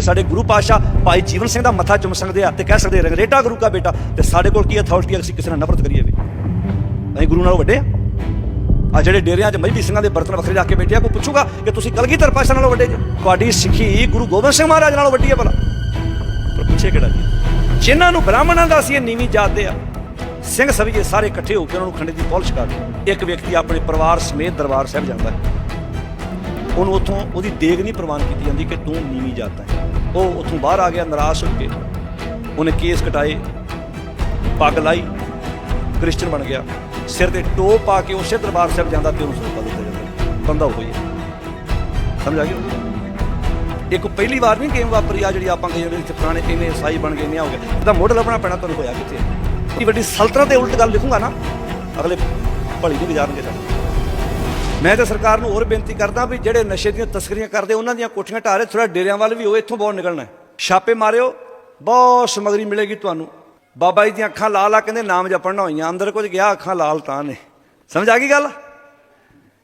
ਜੇ ਸਾਡੇ ਗੁਰੂ ਪਾਤਸ਼ਾਹ ਭਾਈ ਜੀਵਨ ਸਿੰਘ ਦਾ ਮੱਥਾ ਚੁੰਮ ਸਕਦੇ ਆ ਤੇ ਕਹਿ ਸਕਦੇ ਰੰਗਰੇਟਾ ਗੁਰੂ ਕਾ ਬੇਟਾ ਤੇ ਸਾਡੇ ਕੋਲ ਕੀ ਅਥਾਰਟੀ ਅਸੀਂ ਕਿਸੇ ਨਾਲ ਨਫ਼ਰਤ ਕਰੀਏ ਵੀ। ਅਸੀਂ ਗੁਰੂ ਨਾਲੋਂ ਵੱਡੇ ਆ। ਆ ਜਿਹੜੇ ਡੇਰਿਆਂ 'ਚ ਮਜਬੀ ਸਿੰਘਾਂ ਦੇ ਬਰਤਨ ਵੱਖਰੇ ਰੱਖ ਕੇ ਬੈਠੇ ਆ ਕੋਈ ਪੁੱਛੂਗਾ ਕਿ ਤੁਸੀਂ ਕਲਗੀਧਰ ਪਾਤਸ਼ਾਹ ਨਾਲੋਂ ਵੱਡੇ ਜੀ? ਤੁਹਾਡੀ ਸਿੱਖੀ ਗੁਰੂ ਗੋਬਿੰਦ ਸਿੰਘ ਮਹਾਰਾਜ ਨਾਲੋਂ ਵੱਡੀ ਹੈ ਭਲਾ। ਪਰ ਪੁੱਛੇ ਕਿਹੜਾ ਜੀ? ਜਿਨ੍ਹਾਂ ਨੂੰ ਬ੍ਰਾਹਮਣਾਂ ਦਾ ਸੀ ਇਹ ਨੀਵੀਂ ਜਾਤ ਦੇ ਆ, ਸਿੰਘ ਸਭੀਏ ਸਾਰੇ ਇਕੱਠੇ ਹੋ ਕੇ ਉਹਨਾਂ ਨੂੰ ਖੰਡੇ ਦੀ ਪੌਲਿਸ਼ ਕਰਦੇ ਇੱਕ ਵਿਅਕਤੀ ਆਪਣੇ ਪਰਿਵਾਰ ਸਮੇਤ ਦਰਬਾਰ ਸਾਹਿਬ ਜਾਂਦਾ ਹੈ। ਉਹਨੂੰ ਉੱਥੋਂ ਉਹਦੀ ਦੇਗ ਨਹੀਂ ਪ੍ਰਵਾਨ ਕੀਤੀ ਜਾਂਦੀ ਕਿ ਤੂੰ ਨੀਵੀਂ ਜਾਤ ਹੈ। ਉਹ ਉੱਥੋਂ ਬਾਹਰ ਆ ਗਿਆ, ਨਿਰਾਸ਼ ਹੋ ਕੇ। ਉਹਨੇ ਕੇਸ ਕਟਾਏ, ਪੱਗ ਲਾਈ, ਕ੍ਰਿਸਚਨ ਬਣ ਗਿਆ। ਸਿਰ ਤੇ ਟੋਪ ਪਾ ਕੇ ਉਸੇ ਦਰਬਾਰ ਸਾਹਿਬ ਜਾਂਦਾ ਤੇ ਉਹਨੂੰ ਸਰੂਪਾ ਦਿੱਤਾ ਜਾਂਦਾ। ਬੰਦਾ ਹੋ। ਗਿਆ ਸਮਝ ਆ ਗਿਆ ਇੱਕ ਪਹਿਲੀ ਵਾਰ ਨਹੀਂ ਗੇਮ ਵਾਪਰੀ ਆ ਜਿਹੜੀ ਆਪਾਂ ਕਹੀ ਜਾਂਦੇ ਇੱਥੇ ਪੁਰਾਣੇ ਇਵੇਂ ਸਾਈ ਬਣ ਗਏ ਨਹੀਂ ਹੋ ਗਿਆ ਇਹਦਾ ਮੋਢ ਲੱਭਣਾ ਪੈਣਾ ਤੁਹਾਨੂੰ ਹੋਇਆ ਕਿੱਥੇ? ਇਹ ਵੱਡੀ ਸਲਤਨਤ ਦੇ ਉਲਟ ਗੱਲ ਲਿਖੂੰਗਾ ਨਾ, ਅਗਲੇ ਭਲੀ ਨਹੀਂ ਗੁਜ਼ਾਰਨਗੇ ਤਾਂ। ਮੈਂ ਤਾਂ ਸਰਕਾਰ ਨੂੰ ਹੋਰ ਬੇਨਤੀ ਕਰਦਾ ਵੀ ਜਿਹੜੇ ਨਸ਼ੇ ਦੀਆਂ ਤਸਕਰੀਆਂ ਕਰਦੇ, ਉਹਨਾਂ ਦੀਆਂ ਕੋਠੀਆਂ ਢਾਰੇ ਥੋੜਾ ਡੇਰਿਆਂ ਵੱਲ ਵੀ ਉਹ ਇੱਥੋਂ ਬਹੁਤ ਨਿਕਲਣਾ ਛਾਪੇ ਮਾਰਿਓ, ਬਹੁਤ ਸਮਗਰੀ ਮਿਲੇਗੀ ਤੁਹਾਨੂੰ। ਬਾਬਾ ਜੀ ਦੀਆਂ ਅੱਖਾਂ ਲਾਲ ਆ, ਕਹਿੰਦੇ ਨਾਮ ਜਪਣਾ ਹੋਈਆਂ, ਅੰਦਰ ਕੁਝ ਗਿਆ, ਅੱਖਾਂ ਲਾਲ ਤਾਂ ਨੇ। ਸਮਝ ਆ ਗਈ ਗੱਲ?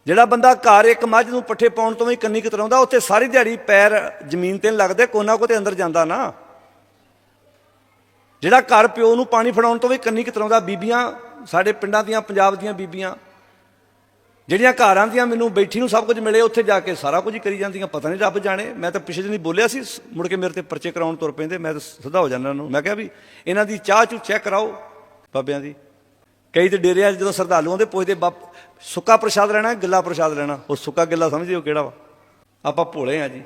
ਜਿਹੜਾ ਬੰਦਾ ਘਰ ਇੱਕ ਮੱਝ ਨੂੰ ਪੱਠੇ ਪਾਉਣ ਤੋਂ ਵੀ ਕੰਨੀ ਕਤਰਾਉਂਦਾ, ਉੱਥੇ ਸਾਰੀ ਦਿਹਾੜੀ ਪੈਰ ਜ਼ਮੀਨ ਤੇ ਨੀ ਲੱਗਦੇ, ਕੋਨਾ ਕੋ ਤੇ ਅੰਦਰ ਜਾਂਦਾ ਨਾ। ਜਿਹੜਾ ਘਰ ਪਿਓ ਨੂੰ ਪਾਣੀ ਫੜਾਉਣ ਤੋਂ ਵੀ ਕੰਨੀ ਕਤਰਾਉਂਦਾ, ਬੀਬੀਆਂ ਸਾਡੇ ਪਿੰਡਾਂ ਦੀਆਂ, ਪੰਜਾਬ ਦੀਆਂ ਬੀਬੀਆਂ ਜਿਹੜੀਆਂ ਘਰਾਂ ਦੀਆਂ ਮੈਨੂੰ ਬੈਠੀ ਨੂੰ ਸਭ ਕੁਝ ਮਿਲੇ, ਉੱਥੇ ਜਾ ਕੇ ਸਾਰਾ ਕੁਝ ਹੀ ਕਰੀ ਜਾਂਦੀਆਂ, ਪਤਾ ਨਹੀਂ ਰੱਬ ਜਾਣੇ। ਮੈਂ ਤਾਂ ਪਿਛਲੇ ਦਿਨ ਬੋਲਿਆ ਸੀ ਮੁੜ ਕੇ ਮੇਰੇ ਤੇ ਪਰਚੇ ਕਰਾਉਣ ਤੁਰ ਪੈਂਦੇ, ਮੈਂ ਤਾਂ ਸਿੱਧਾ ਹੋ ਜਾਂਦਾ ਨੂੰ। ਮੈਂ ਕਿਹਾ ਵੀ ਇਹਨਾਂ ਦੀ ਚਾਹ ਚੂ ਚੈੱਕ ਕਰਾਓ, ਬਾਬਿਆਂ ਦੀ। ਕਈ ਤੇ ਡੇਰਿਆਂ 'ਚ ਜਦੋਂ ਸਰਦਾਲੂਆਂ ਦੇ ਪੁੱਛਦੇ, ਬਾਪ, ਸੁੱਕਾ ਪ੍ਰਸ਼ਾਦ ਲੈਣਾ ਗਿੱਲਾ ਪ੍ਰਸ਼ਾਦ ਲੈਣਾ? ਉਹ ਸੁੱਕਾ ਗਿੱਲਾ ਸਮਝਦੇ ਹੋ ਕਿਹੜਾ ਵਾ? ਆਪਾਂ ਭੋਲੇ ਆ ਜੀ,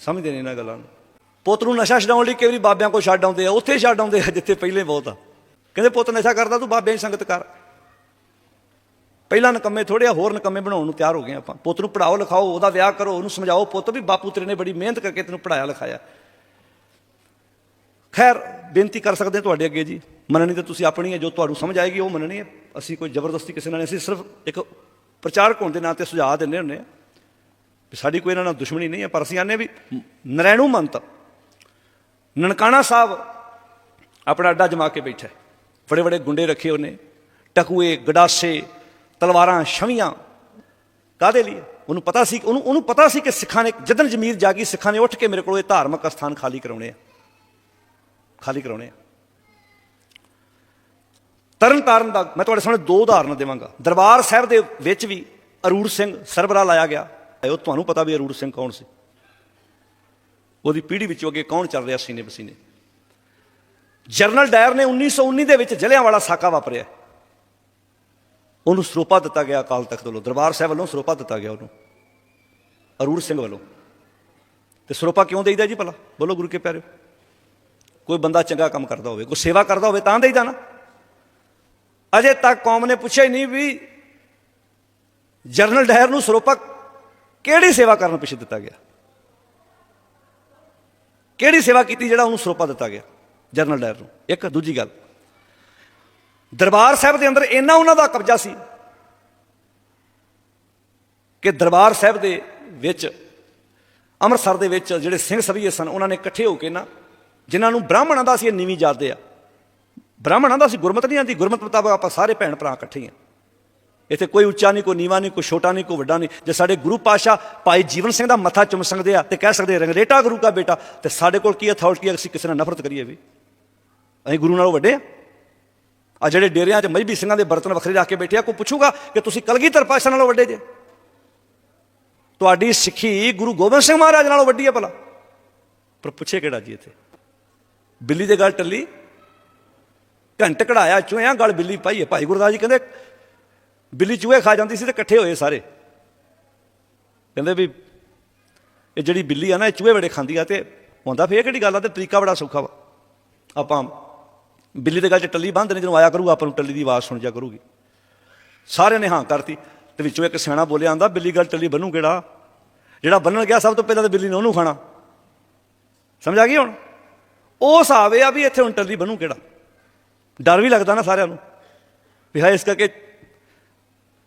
ਸਮਝਦੇ ਨਹੀਂ ਇਹਨਾਂ ਗੱਲਾਂ ਨੂੰ। ਪੁੱਤ ਨੂੰ ਨਸ਼ਾ ਛਡਾਉਣ ਲਈ ਕਈ ਵਾਰੀ ਬਾਬਿਆਂ ਕੋਲ ਛੱਡ ਆਉਂਦੇ ਆ, ਉੱਥੇ ਛੱਡ ਆਉਂਦੇ ਆ, ਜਿੱਥੇ ਪਹਿਲੇ ਬਹੁਤ ਆ। ਕਹਿੰਦੇ, ਪੁੱਤ, ਨਸ਼ਾ ਕਰਦਾ ਤੂੰ, ਬਾਬਿਆਂ ਦੀ ਸੰਗਤ ਕਰ। ਪਹਿਲਾਂ ਨਕਮੇ ਥੋੜੇ ਆ ਹੋਰ ਨਕੰਮੇ ਬਣਾਉਣ ਨੂੰ ਤਿਆਰ ਹੋ ਗਏ ਆਪਾਂ। ਪੁੱਤ ਨੂੰ ਪੜਾਓ ਲਿਖਾਓ, ਉਹਦਾ ਵਿਆਹ ਕਰੋ, ਉਹਨੂੰ ਸਮਝਾਓ। ਪੁੱਤ ਵੀ ਬਾਪੂ ਤੇਰੇ ਨੇ ਬੜੀ ਮਿਹਨਤ ਕਰਕੇ ਤੈਨੂੰ ਪੜਾਇਆ ਲਿਖਾਇਆ। ਖੈਰ, ਬੇਨਤੀ ਕਰ ਸਕਦੇ ਹਾਂ ਤੁਹਾਡੇ ਅੱਗੇ ਜੀ। ਮੰਨਣੀ ਤਾਂ ਤੁਸੀਂ ਆਪਣੀ ਹੈ, ਜੋ ਤੁਹਾਨੂੰ ਸਮਝ ਆਏਗੀ, ਉਹ ਮੰਨਣੀ ਹੈ। ਅਸੀਂ ਕੋਈ ਜ਼ਬਰਦਸਤੀ ਕਿਸੇ ਨਾਲ ਅਸੀਂ ਸਿਰਫ ਇੱਕ ਪ੍ਰਚਾਰਕ ਹੋਣ ਦੇ ਨਾਂ ਤੇ ਸੁਝਾਅ ਦਿੰਦੇ ਹੁੰਦੇ ਆ ਵੀ ਸਾਡੀ ਕੋਈ ਇਹਨਾਂ ਨਾਲ ਦੁਸ਼ਮਣੀ ਨਹੀਂ ਹੈ, ਪਰ ਅਸੀਂ ਆਨੇ ਵੀ ਨਰੈਣੂ ਮੰਤ, ਨਨਕਾਣਾ ਸਾਹਿਬ ਆਪਣਾ ਅੱਡਾ ਜਮਾ ਕੇ ਬੈਠਾ ਬੜੇ ਬੜੇ ਗੁੰਡੇ ਰੱਖੇ ਉਹਨੇ, ਟਕੂਏ, ਗਡਾਸੇ ਤਲਵਾਰਾਂ, ਛਵੀਆਂ। ਕਾਦੇ ਲਈ? ਉਹਨੂੰ ਪਤਾ ਸੀ ਉਹਨੂੰ ਉਹਨੂੰ ਪਤਾ ਸੀ ਕਿ ਸਿੱਖਾਂ ਨੇ ਜਦਨ ਜ਼ਮੀਰ ਜਾਗੀ, ਸਿੱਖਾਂ ਨੇ ਉੱਠ ਕੇ ਮੇਰੇ ਕੋਲ ਇਹ ਧਾਰਮਿਕ ਸਥਾਨ ਖਾਲੀ ਕਰਾਉਣੇ ਆ। ਖਾਲੀ ਕਰਾਉਣੇ ਆ। ਤਰਨ ਤਾਰਨ ਦਾ ਮੈਂ ਤੁਹਾਡੇ ਸਾਹਮਣੇ ਦੋ ਉਦਾਹਰਨ ਦੇਵਾਂਗਾ। ਦਰਬਾਰ ਸਾਹਿਬ ਦੇ ਵਿੱਚ ਵੀ ਅਰੂੜ ਸਿੰਘ ਸਰਬਰਾ ਲਾਇਆ ਗਿਆ। ਉਹ ਤੁਹਾਨੂੰ ਪਤਾ ਵੀ ਅਰੂੜ ਸਿੰਘ ਕੌਣ ਸੀ। ਉਹਦੀ ਪੀੜ੍ਹੀ ਵਿੱਚੋਂ ਅੱਗੇ ਕੌਣ ਚੱਲ ਰਿਹਾ ਸੀਨੇ ਬਸੀਨੇ ਜਰਨਲ ਡਾਇਰ ਨੇ 1919 ਦੇ ਵਿੱਚ ਜਲਿਆਂਵਾਲਾ ਸਾਕਾ ਵਾਪਰਿਆ। ਉਹਨੂੰ ਸਰੋਪਾ ਦਿੱਤਾ ਗਿਆ ਅਕਾਲ ਤਖਤ ਵੱਲੋਂ, ਦਰਬਾਰ ਸਾਹਿਬ ਵੱਲੋਂ ਸਰੋਪਾ ਦਿੱਤਾ ਗਿਆ ਉਹਨੂੰ, ਅਰੂੜ ਸਿੰਘ ਵੱਲੋਂ। ਤੇ ਸਰੋਪਾ ਕਿਉਂ ਦੇਈਦਾ ਜੀ ਭਲਾ? ਬੋਲੋ ਗੁਰੂ ਕੇ ਪਿਆਰਿਓ। ਕੋਈ ਬੰਦਾ ਚੰਗਾ ਕੰਮ ਕਰਦਾ ਹੋਵੇ, ਕੋਈ ਸੇਵਾ ਕਰਦਾ ਹੋਵੇ ਤਾਂ ਦੇਈਦਾ ਨਾ। ਅਜੇ ਤੱਕ ਕੌਮ ਨੇ ਪੁੱਛਿਆ ਹੀ ਨਹੀਂ ਵੀ ਜਰਨਲ ਡਾਇਰ ਨੂੰ ਸਰੋਪਾ ਕਿਹੜੀ ਸੇਵਾ ਕਰਨ ਪਿੱਛੇ ਦਿੱਤਾ ਗਿਆ? ਕਿਹੜੀ ਸੇਵਾ ਕੀਤੀ ਜਿਹੜਾ ਉਹਨੂੰ ਸਰੋਪਾ ਦਿੱਤਾ ਗਿਆ ਜਰਨਲ ਡਾਇਰ ਨੂੰ? ਇੱਕ ਦੂਜੀ ਗੱਲ। ਦਰਬਾਰ ਸਾਹਿਬ ਦੇ ਅੰਦਰ ਇੰਨਾ ਉਹਨਾਂ ਦਾ ਕਬਜ਼ਾ ਸੀ ਕਿ ਦਰਬਾਰ ਸਾਹਿਬ ਦੇ ਵਿੱਚ, ਅੰਮ੍ਰਿਤਸਰ ਦੇ ਵਿੱਚ ਜਿਹੜੇ ਸਿੰਘ ਸਭੀਏ ਸਨ, ਉਹਨਾਂ ਨੇ ਇਕੱਠੇ ਹੋ ਕੇ ਨਾ, ਜਿਨ੍ਹਾਂ ਨੂੰ ਬ੍ਰਾਹਮਣਾਂ ਦਾ ਸੀ, ਇਹ ਨੀਵੀਂ ਜਾਣਦੇ ਆ। ਬ੍ਰਾਹਮਣਾਂ ਦਾ ਸੀ, ਗੁਰਮਤ ਨਹੀਂ ਆਂਦੀ ਗੁਰਮਤ ਮੁਤਾਬਕ ਆਪਾਂ ਸਾਰੇ ਭੈਣ ਭਰਾ ਇਕੱਠੇ ਹੀ ਆ। ਇੱਥੇ ਕੋਈ ਉੱਚਾ ਨਹੀਂ, ਕੋਈ ਨੀਵਾ ਨਹੀਂ, ਕੋਈ ਛੋਟਾ ਨਹੀਂ, ਕੋਈ ਵੱਡਾ ਨਹੀਂ। ਜੇ ਸਾਡੇ ਗੁਰੂ ਪਾਸ਼ਾ ਭਾਈ ਜੀਵਨ ਸਿੰਘ ਦਾ ਮੱਥਾ ਚੁੰਮ ਸਕਦੇ ਆ ਤੇ ਕਹਿ ਸਕਦੇ ਰੰਗਰੇਟਾ ਗੁਰੂ ਕਾ ਬੇਟਾ, ਤੇ ਸਾਡੇ ਕੋਲ ਕੀ ਅਥਾਰਟੀ ਹੈ ਅਸੀਂ ਕਿਸੇ ਨਾਲ ਨਫ਼ਰਤ ਕਰੀਏ ਵੀ? ਅਸੀਂ ਗੁਰੂ ਨਾਲੋਂ ਵੱਡੇ ਆ। ਆ ਜਿਹੜੇ ਡੇਰਿਆਂ 'ਚ ਮਜਬੀ ਸਿੰਘਾਂ ਦੇ ਬਰਤਨ ਵੱਖਰੇ ਰੱਖ ਕੇ ਬੈਠੇ ਆ, ਕੋਈ ਪੁੱਛੂਗਾ ਕਿ ਤੁਸੀਂ ਕਲਗੀਧਰ ਪਾਸ਼ਾ ਨਾਲੋਂ ਵੱਡੇ ਜੇ? ਤੁਹਾਡੀ ਸਿੱਖੀ ਗੁਰੂ ਗੋਬਿੰਦ ਸਿੰਘ ਮਹਾਰਾਜ ਨਾਲੋਂ ਵੱਡੀ ਹੈ ਭਲਾ। ਪਰ ਪੁੱਛੇ ਕਿਹੜਾ ਜੀ ਇੱਥੇ? ਬਿੱਲੀ ਦੇ ਗੱਲ ਟੱਲੀ, ਘੰਟ ਕਢਾਇਆ ਚੂਹਿਆਂ ਗੱਲ ਬਿੱਲੀ ਪਾਈ ਹੈ ਭਾਈ ਗੁਰਦਾਸ ਜੀ ਕਹਿੰਦੇ, ਬਿੱਲੀ ਚੂਹੇ ਖਾ ਜਾਂਦੀ ਸੀ ਤੇ ਇਕੱਠੇ ਹੋਏ ਸਾਰੇ। ਕਹਿੰਦੇ ਵੀ ਇਹ ਜਿਹੜੀ ਬਿੱਲੀ ਆ ਨਾ, ਇਹ ਚੂਹੇ ਬੜੇ ਖਾਂਦੀ ਆ ਤੇ ਹੁੰਦਾ ਫੇਰ ਕਿਹੜੀ ਗੱਲ ਆ? ਤੇ ਤਰੀਕਾ ਬੜਾ ਸੌਖਾ ਵਾ। ਆਪਾਂ ਬਿੱਲੀ ਦੇ ਗੱਲ 'ਚ ਟੱਲੀ ਬੰਦ ਨੇ, ਜਦੋਂ ਆਇਆ ਕਰੂਗਾ ਆਪਾਂ ਨੂੰ ਟੱਲੀ ਦੀ ਆਵਾਜ਼ ਸੁਣ ਜਾ ਕਰੂਗੀ। ਸਾਰਿਆਂ ਨੇ ਹਾਂ ਕਰਤੀ, ਤੇ ਵਿੱਚੋਂ ਇੱਕ ਸਿਆਣਾ ਬੋਲਿਆ ਆਂਦਾ, ਬਿੱਲੀ ਗੱਲ ਟੱਲੀ ਬੰਨੂ ਕਿਹੜਾ? ਜਿਹੜਾ ਬੰਨਣ ਗਿਆ, ਸਭ ਤੋਂ ਪਹਿਲਾਂ ਤਾਂ ਬਿੱਲੀ ਨੇ ਉਹਨੂੰ ਖਾਣਾ। ਸਮਝ ਆ ਗਈ ਹੁਣ? ਉਹ ਹਿਸਾਬ ਇਹ ਆ ਵੀ ਇੱਥੇ ਹੁਣ ਟੱਲੀ ਬੰਨੂ ਕਿਹੜਾ? ਡਰ ਵੀ ਲੱਗਦਾ ਨਾ ਸਾਰਿਆਂ ਨੂੰ। ਵੀ ਹਾਂ ਇਸ ਕਰਕੇ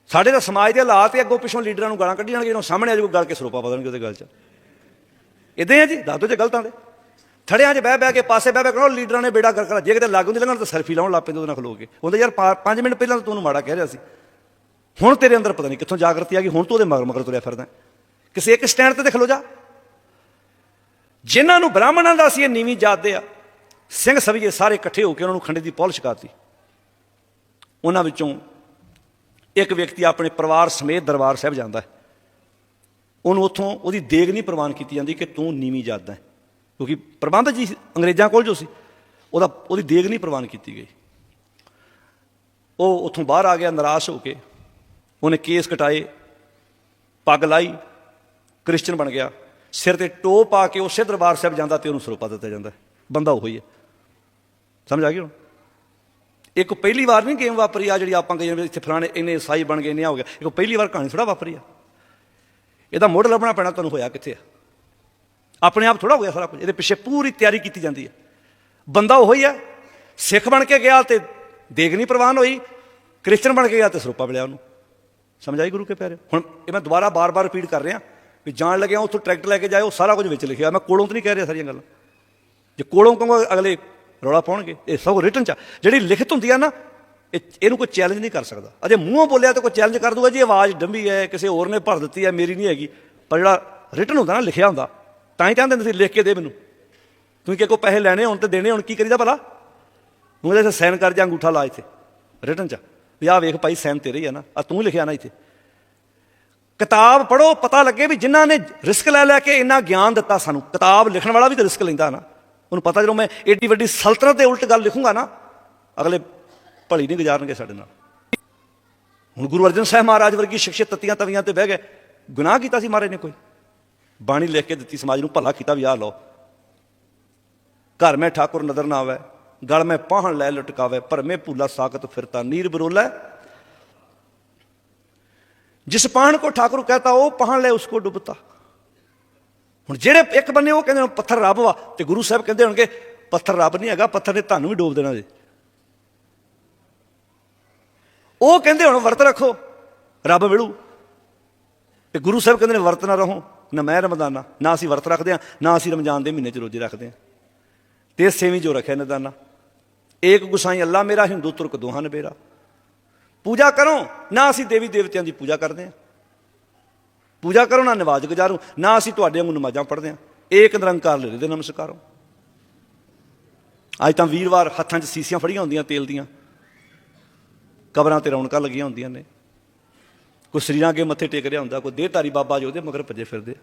ਸਾਡੇ ਦਾ ਸਮਾਜ ਦੇ ਹਾਲਾਤ ਤੇ ਅੱਗੋਂ ਪਿੱਛੋਂ ਲੀਡਰਾਂ ਨੂੰ ਗਾਲਾਂ ਕੱਢੀ ਜਾਣਗੇ ਜਦੋਂ ਸਾਹਮਣੇ ਆ ਜਾਊ ਗੱਲ ਕੇ ਸਰੋਪਾ ਬਦਲਣਗੇ ਉਹਦੇ ਗੱਲ 'ਚ। ਇਦਾਂ ਹੈ ਜੀ, ਦੱਸ ਦਿਓ ਜੇ ਗਲਤਾਂ ਦੇ ਥੜਿਆਂ 'ਚ ਬਹਿ ਬਹਿ ਕੇ, ਪਾਸੇ ਬਹਿ ਬਹਿ ਕਰੋ ਲੀਡਰਾਂ ਨੇ ਬੇੜਾ ਕਰ ਕਰ ਜੇ ਕਿਤੇ ਲੱਗ ਹੁੰਦੀ ਲੰਘਣ ਤਾਂ ਸੈਲਫੀ ਲਾਉਣ ਲੱਗ ਪੈਂਦੇ ਉਹਦੇ ਨਾਲ ਖਲੋ ਕੇ। ਉਹਦੇ ਯਾਰ 5 ਮਿੰਟ ਪਹਿਲਾਂ ਤਾਂ ਤੂੰ ਉਹਨੂੰ ਮਾੜਾ ਕਹਿ ਰਿਹਾ ਸੀ। ਹੁਣ ਤੇਰੇ ਅੰਦਰ ਪਤਾ ਨਹੀਂ ਕਿੱਥੋਂ ਜਾਗਰਤੀ ਆ ਗਈ, ਹੁਣ ਤੂੰ ਉਹਦੇ ਮਗਰ ਮਗਰ ਤੁਰਿਆ ਫਿਰਦਾ। ਕਿਸੇ ਇੱਕ ਸਟੈਂਡ ਤੇ ਤੇ ਖਲੋ ਜਾ। ਜਿਨ੍ਹਾਂ ਨੂੰ ਬ੍ਰਾਹਮਣਾਂ ਦਾ ਸੀ, ਇਹ ਨੀਵੀਂ ਜਾਤ ਦੇ ਆ। ਸਿੰਘ ਸਭੀਏ ਸਾਰੇ ਇਕੱਠੇ ਹੋ ਕੇ ਉਹਨਾਂ ਨੂੰ ਖੰਡੇ ਦੀ ਪੌਲ ਛਕਾਤੀ। ਉਹਨਾਂ ਵਿੱਚੋਂ ਇੱਕ ਵਿਅਕਤੀ ਆਪਣੇ ਪਰਿਵਾਰ ਸਮੇਤ ਦਰਬਾਰ ਸਾਹਿਬ ਜਾਂਦਾ ਹੈ। ਉਹਨੂੰ ਉੱਥੋਂ ਉਹਦੀ ਦੇਗ ਨਹੀਂ ਪ੍ਰਵਾਨ ਕੀਤੀ ਜਾਂਦੀ ਕਿ ਤੂੰ ਨੀਵੀਂ ਜਾਤ ਦਾ ਹੈ। ਕਿਉਂਕਿ ਪ੍ਰਬੰਧ ਜੀ ਅੰਗਰੇਜ਼ਾਂ ਕੋਲ ਜੋ ਸੀ, ਉਹਦਾ, ਉਹਦੀ ਦੇਗ ਨਹੀਂ ਪ੍ਰਵਾਨ ਕੀਤੀ ਗਈ। ਉਹ ਉੱਥੋਂ ਬਾਹਰ ਆ ਗਿਆ, ਨਿਰਾਸ਼ ਹੋ ਕੇ। ਉਹਨੇ ਕੇਸ ਕਟਾਏ, ਪੱਗ ਲਾਈ, ਕ੍ਰਿਸਚਨ ਬਣ ਗਿਆ। ਸਿਰ ਤੇ ਟੋ ਪਾ ਕੇ ਉਸੇ ਦਰਬਾਰ ਸਾਹਿਬ ਜਾਂਦਾ ਤੇ ਉਹਨੂੰ ਸਰੋਪਾ ਦਿੱਤਾ ਜਾਂਦਾ। ਹੈ। ਬੰਦਾ ਉਹੀ ਹੈ। ਸਮਝ ਆ ਗਈ ਹੁਣ? ਇੱਕ ਪਹਿਲੀ ਵਾਰ ਨਹੀਂ ਗੇਮ ਵਾਪਰੀ ਆ ਜਿਹੜੀ ਆਪਾਂ ਕਹੀਏ ਇੱਥੇ ਫਲਾਣੇ ਇੰਨੇ ਸਾਈ ਬਣ ਗਏ ਇੰਨੇ ਹੋ ਗਿਆ ਇੱਕ ਪਹਿਲੀ ਵਾਰ ਕਹਾਣੀ ਥੋੜਾ ਵਾਪਰੀ ਆ। ਇਹਦਾ ਮੋੜ ਲੱਭਣਾ ਪੈਣਾ ਤੁਹਾਨੂੰ ਹੋਇਆ ਕਿੱਥੇ ਆ? ਆਪਣੇ ਆਪ ਥੋੜਾ ਹੋ ਗਿਆ ਸਾਰਾ ਕੁਝ। ਇਹਦੇ ਪਿੱਛੇ ਪੂਰੀ ਤਿਆਰੀ ਕੀਤੀ ਜਾਂਦੀ ਹੈ। ਬੰਦਾ ਉਹ ਹੀ ਹੈ ਸਿੱਖ ਬਣ ਕੇ ਗਿਆ ਤੇ ਦੇਗ ਨਹੀਂ ਪ੍ਰਵਾਨ ਹੋਈ, ਕ੍ਰਿਸਚਨ ਬਣ ਕੇ ਗਿਆ ਤੇ ਸਰੂਪਾ ਮਿਲਿਆ ਉਹਨੂੰ। ਸਮਝ ਆਈ ਗੁਰੂ ਕੇ ਪਿਆਰੇ ਹੁਣ ਇਹ ਮੈਂ ਦੁਬਾਰਾ ਬਾਰ-ਬਾਰ ਰਿਪੀਟ ਕਰ ਰਿਹਾ ਵੀ ਜਾਣ ਲੱਗਿਆ, ਉੱਥੋਂ ਟਰੈਕਟਰ ਲੈ ਕੇ ਜਾਏ ਉਹ ਸਾਰਾ ਕੁਝ ਵਿੱਚ ਲਿਖਿਆ। ਮੈਂ ਕੋਲੋਂ ਤਾਂ ਨਹੀਂ ਕਹਿ ਰਿਹਾ ਸਾਰੀਆਂ ਗੱਲਾਂ। ਜੇ ਕੋਲੋਂ ਕਹੂੰਗਾ, ਅਗਲੇ ਰੌਲਾ ਪਾਉਣਗੇ। ਇਹ ਸਭ ਰਿਟਨ ਚ ਆ। ਜਿਹੜੀ ਲਿਖਤ ਹੁੰਦੀ ਆ ਨਾ, ਇਹ ਇਹਨੂੰ ਕੋਈ ਚੈਲੰਜ ਨਹੀਂ ਕਰ ਸਕਦਾ। ਅਜੇ ਮੂੰਹੋਂ ਬੋਲਿਆ ਤਾਂ ਕੋਈ ਚੈਲੰਜ ਕਰ ਦੂਗਾ ਜੀ, ਆਵਾਜ਼ ਡੰਬੀ ਹੈ, ਕਿਸੇ ਹੋਰ ਨੇ ਭਰ ਦਿੱਤੀ ਹੈ, ਮੇਰੀ ਨਹੀਂ ਹੈਗੀ। ਪਰ ਜਿਹੜਾ ਰਿਟਨ ਹੁੰਦਾ ਨਾ, ਲਿਖਿਆ ਹੁੰਦਾ ਤਾਂ ਹੀ ਕਹਿੰਦੇ ਹੁੰਦੇ ਸੀ, ਲਿਖ ਕੇ ਦੇ ਮੈਨੂੰ। ਤੂੰ ਕਿ ਕੋ ਪੈਸੇ ਲੈਣੇ ਹੁਣ ਤੇ ਦੇਣੇ ਹੁਣ, ਕੀ ਕਰੀਦਾ ਭਲਾ? ਤੂੰ ਇਹਦੇ ਸਾਈਨ ਕਰ ਜਾਂ ਅੰਗੂਠਾ ਲਾ ਇੱਥੇ ਰਿਟਨ ਚ। ਵੀ ਆਹ ਵੇਖ ਭਾਈ ਸਾਈਨ ਤੇਰੇ ਹੀ ਆ ਨਾ। ਆ ਤੂੰ ਲਿਖਿਆ ਨਾ ਇੱਥੇ। ਕਿਤਾਬ ਪੜੋ ਪਤਾ ਲੱਗੇ ਵੀ ਜਿਨ੍ਹਾਂ ਨੇ ਰਿਸਕ ਲੈ ਲੈ ਕੇ ਇੰਨਾ ਗਿਆਨ ਦਿੱਤਾ ਸਾਨੂੰ। ਕਿਤਾਬ ਲਿਖਣ ਵਾਲਾ ਵੀ ਤਾਂ ਰਿਸਕ ਲੈਂਦਾ ਨਾ। ਉਹਨੂੰ ਪਤਾ ਜਦੋਂ ਮੈਂ ਏਡੀ ਵੱਡੀ ਸਲਤਨਤ ਦੇ ਉਲਟ ਗੱਲ ਲਿਖੂੰਗਾ ਨਾ, ਅਗਲੇ ਭਲੀ ਨਹੀਂ ਗੁਜ਼ਾਰਨਗੇ ਸਾਡੇ ਨਾਲ। ਹੁਣ ਗੁਰੂ ਅਰਜਨ ਸਾਹਿਬ ਮਹਾਰਾਜ ਵਰਗੀ ਸ਼ਖਸੀਅਤ ਤਤੀਆਂ ਤਵੀਆਂ ਤੇ ਬਹਿ ਗਏ। ਗੁਨਾਹ ਕੀਤਾ ਸੀ ਮਹਾਰਾਜ ਨੇ ਕੋਈ। ਬਾਣੀ ਲਿਖ ਕੇ ਦਿੱਤੀ, ਸਮਾਜ ਨੂੰ ਭਲਾ ਕੀਤਾ ਵੀ ਆਹ ਲਓ। ਘਰ ਮੈਂ ਠਾਕੁਰ ਨਦਰ ਨਾ ਆਵੇ, ਗਲ ਮੈਂ ਪਾਹਣ ਲੈ ਲਟਕਾਵੇ ਭਰਮੇ ਭੂਲਾ ਸਾਖਤ ਫਿਰਤਾ, ਨੀਰ ਬਰੋਲਾ। ਜਿਸ ਪਾਹਣ ਕੋ ਠਾਕੁਰ ਕਹਤਾ, ਉਹ ਪਾਹਣ ਲੈ ਉਸਕੋ ਡੁੱਬਤਾ। ਹੁਣ ਜਿਹੜੇ ਇੱਕ ਬੰਨੇ ਉਹ ਕਹਿੰਦੇ ਨੇ, ਪੱਥਰ ਰੱਬ ਵਾ, ਤੇ ਗੁਰੂ ਸਾਹਿਬ ਕਹਿੰਦੇ ਹੋਣਗੇ, ਪੱਥਰ ਰੱਬ ਨਹੀਂ ਹੈਗਾ, ਪੱਥਰ ਨੇ ਤੁਹਾਨੂੰ ਵੀ ਡੋਬ ਦੇਣਾ ਜੀ। ਉਹ ਕਹਿੰਦੇ ਹੁਣ ਵਰਤ ਰੱਖੋ, ਰੱਬ ਮਿਲੂ। ਤੇ ਗੁਰੂ ਸਾਹਿਬ ਕਹਿੰਦੇ ਨੇ, ਵਰਤ ਨਾ ਰਹੋ। ਨਾ ਮੈਂ ਰਮਦਾਨਾ, ਨਾ ਅਸੀਂ ਵਰਤ ਰੱਖਦੇ ਆ ਨਾ ਅਸੀਂ ਰਮਜ਼ਾਨ ਦੇ ਮਹੀਨੇ 'ਚ ਰੋਜ਼ੇ ਰੱਖਦੇ ਆ ਤੇ ਸੇਵੀ ਜੋ ਰੱਖਿਆ ਨਦਾਨਾ। ਏਕ ਗੁਸਾਈ ਅੱਲਾ ਮੇਰਾ, ਹਿੰਦੂ ਤੁਰਕ ਦੋਹਾਂ ਨੇ ਬੇਰਾ ਪੂਜਾ ਕਰੋ, ਨਾ ਅਸੀਂ ਦੇਵੀ ਦੇਵਤਿਆਂ ਦੀ ਪੂਜਾ ਕਰਦੇ ਆ ਪੂਜਾ ਕਰੋ, ਨਾ ਨਮਾਜ਼ ਗੁਜ਼ਾਰੋ, ਨਾ ਅਸੀਂ ਤੁਹਾਡੇ ਵਾਂਗੂ ਨਮਾਜ਼ਾਂ ਪੜ੍ਹਦੇ ਆ ਏਕ ਨਿਰੰਕਾਰ ਲੈ ਦੇ ਨਮਸਕਾਰੋ। ਅੱਜ ਤਾਂ ਵੀਰਵਾਰ, ਹੱਥਾਂ 'ਚ ਸੀਸੀਆਂ ਫੜੀਆਂ ਹੁੰਦੀਆਂ, ਤੇਲ ਦੀਆਂ। ਕਬਰਾਂ ਤੇ ਰੌਣਕਾਂ ਲੱਗੀਆਂ ਹੁੰਦੀਆਂ ਨੇ। ਕੋਈ ਸਰੀਰਾਂ ਅੱਗੇ ਮੱਥੇ ਟੇਕ ਰਿਹਾ ਹੁੰਦਾ, ਕੋਈ ਦੇਹਧਾਰੀ ਬਾਬਾ ਜੋ ਉਹਦੇ ਮਗਰ ਭੱਜੇ ਫਿਰਦੇ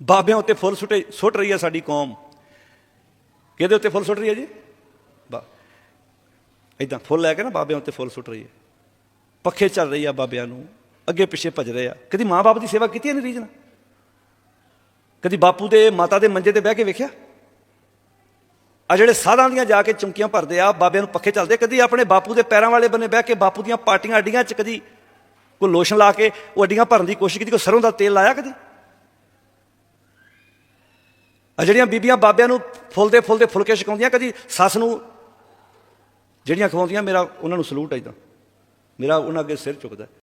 ਬਾਬਿਆਂ ਉੱਤੇ ਫੁੱਲ ਸੁੱਟੇ, ਸੁੱਟ ਰਹੀ ਹੈ ਸਾਡੀ ਕੌਮ। ਕਿਹਦੇ ਉੱਤੇ ਫੁੱਲ ਸੁੱਟ ਰਹੀ ਹੈ ਜੀ? ਬਾ ਇਦਾਂ ਫੁੱਲ ਲੈ ਕੇ ਨਾ ਬਾਬਿਆਂ ਉੱਤੇ ਫੁੱਲ ਸੁੱਟ ਰਹੀ ਹੈ ਪੱਖੇ ਚੱਲ ਰਹੀ ਆ ਬਾਬਿਆਂ ਨੂੰ, ਅੱਗੇ ਪਿੱਛੇ ਭੱਜ ਰਹੇ ਆ। ਕਦੀ ਮਾਂ-ਬਾਪ ਦੀ ਸੇਵਾ ਕੀਤੀ ਹੈ ਨਹੀਂ ਰੀਜਨ ਕਦੀ ਬਾਪੂ ਦੇ ਮਾਤਾ ਦੇ ਮੰਜੇ ਤੇ ਬਹਿ ਕੇ ਵੇਖਿਆ? ਆ ਜਿਹੜੇ ਸਾਧਾਂ ਦੀਆਂ ਜਾ ਕੇ ਚੁੰਕੀਆਂ ਭਰਦੇ ਆ, ਬਾਬਿਆਂ ਨੂੰ ਪੱਖੇ ਚੱਲਦੇ ਕਦੀ ਆਪਣੇ ਬਾਪੂ ਦੇ ਪੈਰਾਂ ਵਾਲੇ ਬੰਨੇ ਬਹਿ ਕੇ ਬਾਪੂ ਦੀਆਂ ਪਾਟੀਆਂ ਅੱਡੀਆਂ 'ਚ ਕਦੀ ਕੋਈ ਲੋਸ਼ਨ ਲਾ ਕੇ ਉਹ ਅੱਡੀਆਂ ਭਰਨ ਦੀ ਕੋਸ਼ਿਸ਼ ਕੀਤੀ, ਕੋਈ ਸਰੋਂ ਦਾ ਤੇਲ ਲਾਇਆ ਕਦੀ? ਆ ਜਿਹੜੀਆਂ ਬੀਬੀਆਂ ਬਾਬਿਆਂ ਨੂੰ ਫੁੱਲਦੇ ਫੁੱਲਦੇ ਫੁਲਕੇ ਛਕਾਉਂਦੀਆਂ, ਕਦੀ ਸੱਸ ਨੂੰ ਜਿਹੜੀਆਂ ਖਵਾਉਂਦੀਆਂ, ਮੇਰਾ ਉਹਨਾਂ ਨੂੰ ਸਲੂਟ ਹੈ ਇਦਾਂ ਮੇਰਾ ਉਹਨਾਂ ਅੱਗੇ ਸਿਰ ਝੁਕਦਾ।